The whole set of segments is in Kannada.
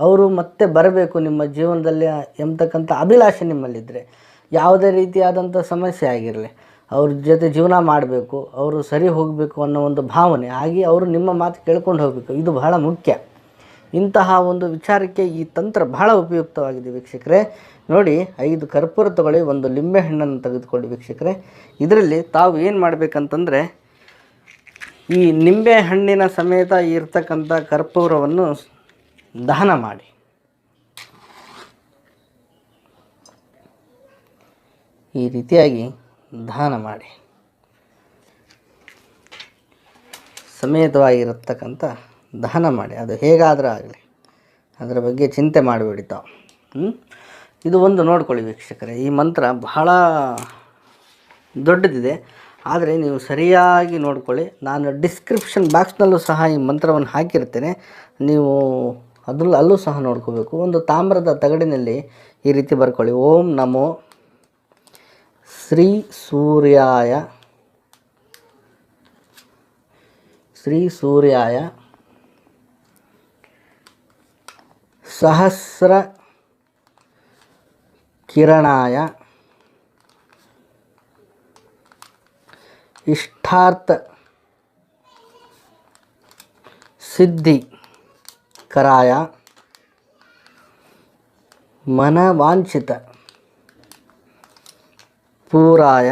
ಅವರು ಮತ್ತೆ ಬರಬೇಕು ನಿಮ್ಮ ಜೀವನದಲ್ಲಿ ಎಂಬತಕ್ಕಂಥ ಅಭಿಲಾಷೆ ನಿಮ್ಮಲ್ಲಿದ್ದರೆ ಯಾವುದೇ ರೀತಿಯಾದಂಥ ಸಮಸ್ಯೆ ಆಗಿರಲಿ, ಅವ್ರ ಜೊತೆ ಜೀವನ ಮಾಡಬೇಕು, ಅವರು ಸರಿ ಹೋಗಬೇಕು ಅನ್ನೋ ಒಂದು ಭಾವನೆ ಹಾಗೆ ಅವರು ನಿಮ್ಮ ಮಾತು ಕೇಳ್ಕೊಂಡು ಹೋಗಬೇಕು. ಇದು ಬಹಳ ಮುಖ್ಯ. ಇಂತಹ ಒಂದು ವಿಚಾರಕ್ಕೆ ಈ ತಂತ್ರ ಬಹಳ ಉಪಯುಕ್ತವಾಗಿದೆ ವೀಕ್ಷಕರೇ. ನೋಡಿ, ಐದು ಕರ್ಪೂರ ತಗೊಳ್ಳಿ, ಒಂದು ಲಿಂಬೆ ಹಣ್ಣನ್ನು ತೆಗೆದುಕೊಳ್ಳಿ ವೀಕ್ಷಕರೇ. ಇದರಲ್ಲಿ ತಾವು ಏನು ಮಾಡಬೇಕಂತಂದರೆ, ಈ ನಿಂಬೆ ಹಣ್ಣಿನ ಸಮೇತ ಇರ್ತಕ್ಕಂಥ ಕರ್ಪೂರವನ್ನು ದಹನ ಮಾಡಿ. ಈ ರೀತಿಯಾಗಿ ದಹನ ಮಾಡಿ. ಸಮೇತವಾಗಿರತಕ್ಕಂಥ ದಹನ ಮಾಡಿ. ಅದು ಹೇಗಾದರೂ ಆಗಲಿ, ಅದರ ಬಗ್ಗೆ ಚಿಂತೆ ಮಾಡಿಬಿಡಿ ತಾವು. ಇದು ಒಂದು ನೋಡ್ಕೊಳ್ಳಿ ವೀಕ್ಷಕರೇ, ಈ ಮಂತ್ರ ಬಹಳ ದೊಡ್ಡದಿದೆ. ಆದರೆ ನೀವು ಸರಿಯಾಗಿ ನೋಡ್ಕೊಳ್ಳಿ, ನಾನು ಡಿಸ್ಕ್ರಿಪ್ಷನ್ ಬಾಕ್ಸ್ನಲ್ಲೂ ಸಹ ಈ ಮಂತ್ರವನ್ನು ಹಾಕಿರ್ತೇನೆ. ನೀವು ಅದ್ರಲ್ಲಿ ಅಲ್ಲೂ ಸಹ ನೋಡ್ಕೋಬೇಕು. ಒಂದು ತಾಮ್ರದ ತಗಡಿನಲ್ಲಿ ಈ ರೀತಿ ಬರ್ಕೊಳ್ಳಿ. ಓಂ ನಮೋ ಶ್ರೀ ಸೂರ್ಯಾಯ. ಶ್ರೀ ಸೂರ್ಯಾಯ. ಸಹಸ್ರ ಕಿರಣಾಯ. ಇಷ್ಟಾರ್ಥ ಸಿದ್ಧಿ. ಕರಾಯ ಮನವಾಂಛಿತ ಪೂರಾಯ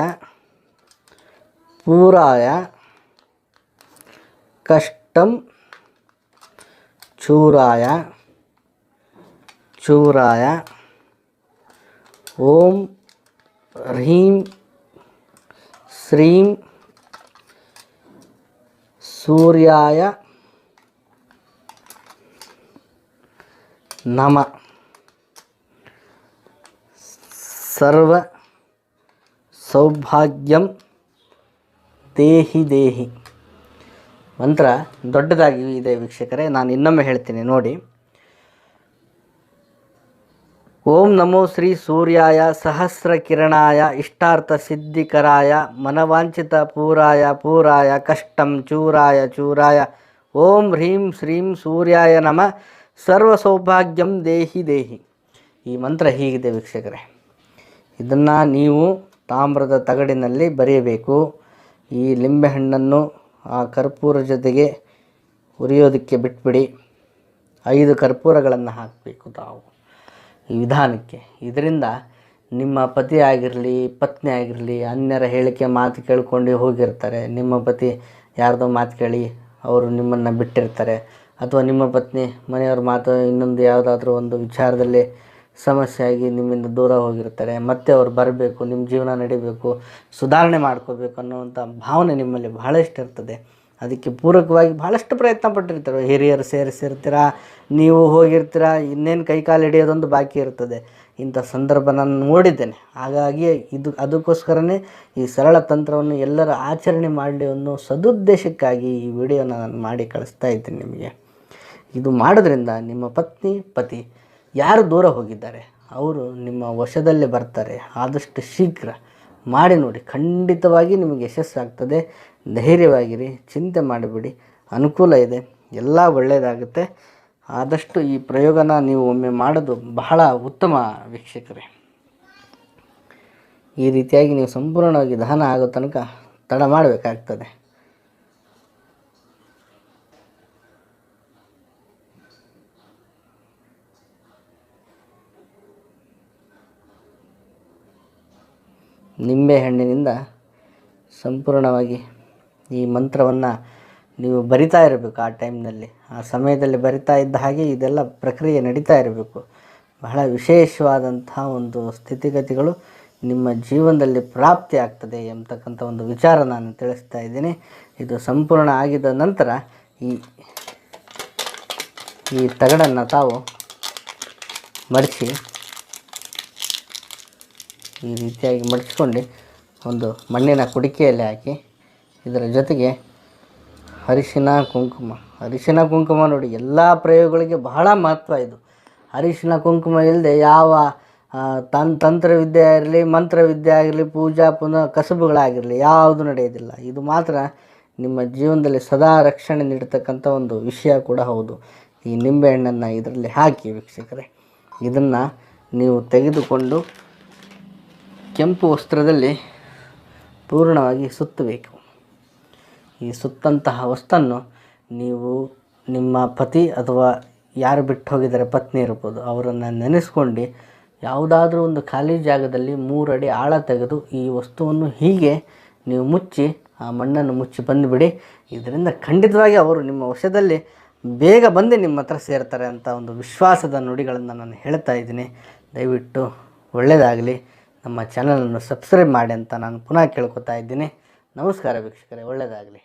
ಪೂರಾಯ ಕಷ್ಟಂ ಚೂರಾಯ ಚೂರಾಯ ಓಂ ಹ್ರೀಂ ಶ್ರೀಂ ಸೂರ್ಯಾಯ ನಮ. ಸರ್ವ ಸೌಭಾಗ್ಯಂ ದೇಹಿ ದೇಹಿ. ಮಂತ್ರ ದೊಡ್ಡದಾಗಿ ಇದೆ ವೀಕ್ಷಕರೇ, ನಾನು ಇನ್ನೊಮ್ಮೆ ಹೇಳ್ತೀನಿ, ನೋಡಿ. ಓಂ ನಮೋ ಶ್ರೀ ಸೂರ್ಯಾಯ ಸಹಸ್ರ ಕಿರಣಾಯ ಇಷ್ಟಾರ್ಥ ಸಿದ್ಧಿಕರಾಯ ಮನವಾಂಛಿತ ಪೂರಾಯ ಪೂರಾಯ ಕಷ್ಟಂ ಚೂರಾಯ ಚೂರಾಯ. ಓಂ ಹ್ರೀಂ ಶ್ರೀಂ ಸೂರ್ಯಾಯ ನಮ ಸರ್ವ ಸೌಭಾಗ್ಯಂ ದೇಹಿ ದೇಹಿ. ಈ ಮಂತ್ರ ಹೀಗಿದೆ ವೀಕ್ಷಕರೇ. ಇದನ್ನು ನೀವು ತಾಮ್ರದ ತಗಡಿನಲ್ಲಿ ಬರೆಯಬೇಕು. ಈ ಲಿಂಬೆಹಣ್ಣನ್ನು ಆ ಕರ್ಪೂರ ಜೊತೆಗೆ ಉರಿಯೋದಕ್ಕೆ ಬಿಟ್ಬಿಡಿ. ಐದು ಕರ್ಪೂರಗಳನ್ನು ಹಾಕಬೇಕು ತಾವು. ಈ ವಿಧಾನಕ್ಕೆ. ಇದರಿಂದ ನಿಮ್ಮ ಪತಿ ಆಗಿರಲಿ, ಪತ್ನಿ ಆಗಿರಲಿ, ಅನ್ಯರ ಹೇಳಿಕೆ ಮಾತು ಕೇಳ್ಕೊಂಡು ಹೋಗಿರ್ತಾರೆ. ನಿಮ್ಮ ಪತಿ ಯಾರ್ದೋ ಮಾತು ಕೇಳಿ ಅವರು ನಿಮ್ಮನ್ನು ಬಿಟ್ಟಿರ್ತಾರೆ. ಅಥವಾ ನಿಮ್ಮ ಪತ್ನಿ, ಮನೆಯವ್ರ ಮಾತು ಇನ್ನೊಂದು ಯಾವುದಾದ್ರೂ ಒಂದು ವಿಚಾರದಲ್ಲಿ ಸಮಸ್ಯೆ ಆಗಿ ನಿಮ್ಮಿಂದ ದೂರ ಹೋಗಿರ್ತಾರೆ ಮತ್ತೆ ಅವ್ರು ಬರಬೇಕು ನಿಮ್ಮ ಜೀವನ ನಡಿಬೇಕು, ಸುಧಾರಣೆ ಮಾಡ್ಕೋಬೇಕು ಅನ್ನುವಂಥ ಭಾವನೆ ನಿಮ್ಮಲ್ಲಿ ಬಹಳಷ್ಟು ಇರ್ತದೆ. ಅದಕ್ಕೆ ಪೂರಕವಾಗಿ ಭಾಳಷ್ಟು ಪ್ರಯತ್ನ ಪಟ್ಟಿರ್ತಾರೆ. ಹಿರಿಯರು ಸೇರಿಸಿರ್ತೀರ, ನೀವು ಹೋಗಿರ್ತೀರ, ಇನ್ನೇನು ಕೈಕಾಲು ಹಿಡಿಯೋದೊಂದು ಬಾಕಿ ಇರ್ತದೆ. ಇಂಥ ಸಂದರ್ಭ ನಾನು ನೋಡಿದ್ದೇನೆ. ಹಾಗಾಗಿ ಇದು, ಅದಕ್ಕೋಸ್ಕರನೇ ಈ ಸರಳ ತಂತ್ರವನ್ನು ಎಲ್ಲರ ಆಚರಣೆ ಮಾಡಲಿ ಅನ್ನೋ ಸದುದ್ದೇಶಕ್ಕಾಗಿ ಈ ವಿಡಿಯೋನ ನಾನು ಮಾಡಿ ಕಳಿಸ್ತಾ ಇದ್ದೀನಿ ನಿಮಗೆ. ಇದು ಮಾಡೋದ್ರಿಂದ ನಿಮ್ಮ ಪತ್ನಿ, ಪತಿ ಯಾರು ದೂರ ಹೋಗಿದ್ದಾರೆ, ಅವರು ನಿಮ್ಮ ವಶದಲ್ಲೇ ಬರ್ತಾರೆ, ಆದಷ್ಟು ಶೀಘ್ರ ಮಾಡಿ ನೋಡಿ. ಖಂಡಿತವಾಗಿ ನಿಮಗೆ ಯಶಸ್ಸಾಗ್ತದೆ. ಧೈರ್ಯವಾಗಿರಿ, ಚಿಂತೆ ಮಾಡಿಬಿಡಿ. ಅನುಕೂಲ ಇದೆ. ಎಲ್ಲ ಒಳ್ಳೆಯದಾಗುತ್ತೆ. ಆದಷ್ಟು ಈ ಪ್ರಯೋಗನ ನೀವು ಒಮ್ಮೆ ಮಾಡೋದು ಬಹಳ ಉತ್ತಮ ವೀಕ್ಷಕರೇ. ಈ ರೀತಿಯಾಗಿ ನೀವು ಸಂಪೂರ್ಣವಾಗಿ ದಹನ ಆಗೋ ತನಕ ತಡ ಮಾಡಬೇಕಾಗ್ತದೆ. ನಿಂಬೆಹಣ್ಣಿನಿಂದ ಸಂಪೂರ್ಣವಾಗಿ ಈ ಮಂತ್ರವನ್ನು ನೀವು ಬರಿತಾ ಇರಬೇಕು ಆ ಟೈಮ್ನಲ್ಲಿ. ಆ ಸಮಯದಲ್ಲಿ ಬರಿತಾ ಇದ್ದ ಹಾಗೆ ಇದೆಲ್ಲ ಪ್ರಕ್ರಿಯೆ ನಡೀತಾ ಇರಬೇಕು. ಬಹಳ ವಿಶೇಷವಾದಂತಹ ಒಂದು ಸ್ಥಿತಿಗತಿಗಳು ನಿಮ್ಮ ಜೀವನದಲ್ಲಿ ಪ್ರಾಪ್ತಿ ಆಗ್ತದೆ ಎಂಬತಕ್ಕಂಥ ಒಂದು ವಿಚಾರ ನಾನು ತಿಳಿಸ್ತಾ ಇದ್ದೀನಿ. ಇದು ಸಂಪೂರ್ಣ ಆಗಿದ ನಂತರ ಈ ಈ ತಗಡನ್ನು ತಾವು ಮಡಿಸಿ ಈ ರೀತಿಯಾಗಿ ಮಡಿಸ್ಕೊಂಡು ಒಂದು ಮಣ್ಣಿನ ಕುಡಿಕೆಯಲ್ಲಿ ಹಾಕಿ ಇದರ ಜೊತೆಗೆ ಅರಿಶಿನ, ಕುಂಕುಮ. ಅರಿಶಿನ, ಕುಂಕುಮ ನೋಡಿ, ಎಲ್ಲ ಪ್ರಯೋಗಗಳಿಗೆ ಬಹಳ ಮಹತ್ವ ಇದು. ಅರಿಶಿನ, ಕುಂಕುಮ ಇಲ್ಲದೆ ಯಾವ ತನ್, ತಂತ್ರವಿದ್ಯೆ ಆಗಿರಲಿ, ಮಂತ್ರವಿದ್ಯೆ ಆಗಿರಲಿ, ಪೂಜಾ, ಪುನಃ ಕಸುಬುಗಳಾಗಿರಲಿ, ಯಾವುದು ನಡೆಯೋದಿಲ್ಲ. ಇದು ಮಾತ್ರ ನಿಮ್ಮ ಜೀವನದಲ್ಲಿ ಸದಾ ರಕ್ಷಣೆ ನೀಡತಕ್ಕಂಥ ಒಂದು ವಿಷಯ ಕೂಡ ಹೌದು. ಈ ನಿಂಬೆಹಣ್ಣನ್ನು ಇದರಲ್ಲಿ ಹಾಕಿ ವೀಕ್ಷಕರೇ. ಇದನ್ನು ನೀವು ತೆಗೆದುಕೊಂಡು ಕೆಂಪು ವಸ್ತ್ರದಲ್ಲಿ ಪೂರ್ಣವಾಗಿ ಸುತ್ತಬೇಕು. ಈ ಸುತ್ತಂತಹ ವಸ್ತನ್ನು ನೀವು ನಿಮ್ಮ ಪತಿ ಅಥವಾ ಯಾರು ಬಿಟ್ಟು ಹೋಗಿದ್ದಾರೆ ಪತ್ನಿ ಇರ್ಬೋದು, ಅವರನ್ನು ನೆನೆಸ್ಕೊಂಡು ಯಾವುದಾದ್ರೂ ಒಂದು ಖಾಲಿ ಜಾಗದಲ್ಲಿ ಮೂರಡಿ ಆಳ ತೆಗೆದು ಈ ವಸ್ತುವನ್ನು ಹೀಗೆ ನೀವು ಮುಚ್ಚಿ, ಆ ಮಣ್ಣನ್ನು ಮುಚ್ಚಿ ಬಂದುಬಿಡಿ. ಇದರಿಂದ ಖಂಡಿತವಾಗಿ ಅವರು ನಿಮ್ಮ ವಶದಲ್ಲಿ ಬೇಗ ಬಂದು ನಿಮ್ಮ ಹತ್ರ ಸೇರ್ತಾರೆ ಅಂತ ಒಂದು ವಿಶ್ವಾಸದ ನುಡಿಗಳನ್ನು ನಾನು ಹೇಳ್ತಾ ಇದ್ದೀನಿ. ದಯವಿಟ್ಟು ಒಳ್ಳೆಯದಾಗಲಿ. ನಮ್ಮ ಚಾನಲನ್ನು ಸಬ್ಸ್ಕ್ರೈಬ್ ಮಾಡಿ ಅಂತ ನಾನು ಪುನಃ ಕೇಳ್ಕೊತಾ ಇದ್ದೀನಿ. ನಮಸ್ಕಾರ ವೀಕ್ಷಕರೇ ಒಳ್ಳೆಯದಾಗಲಿ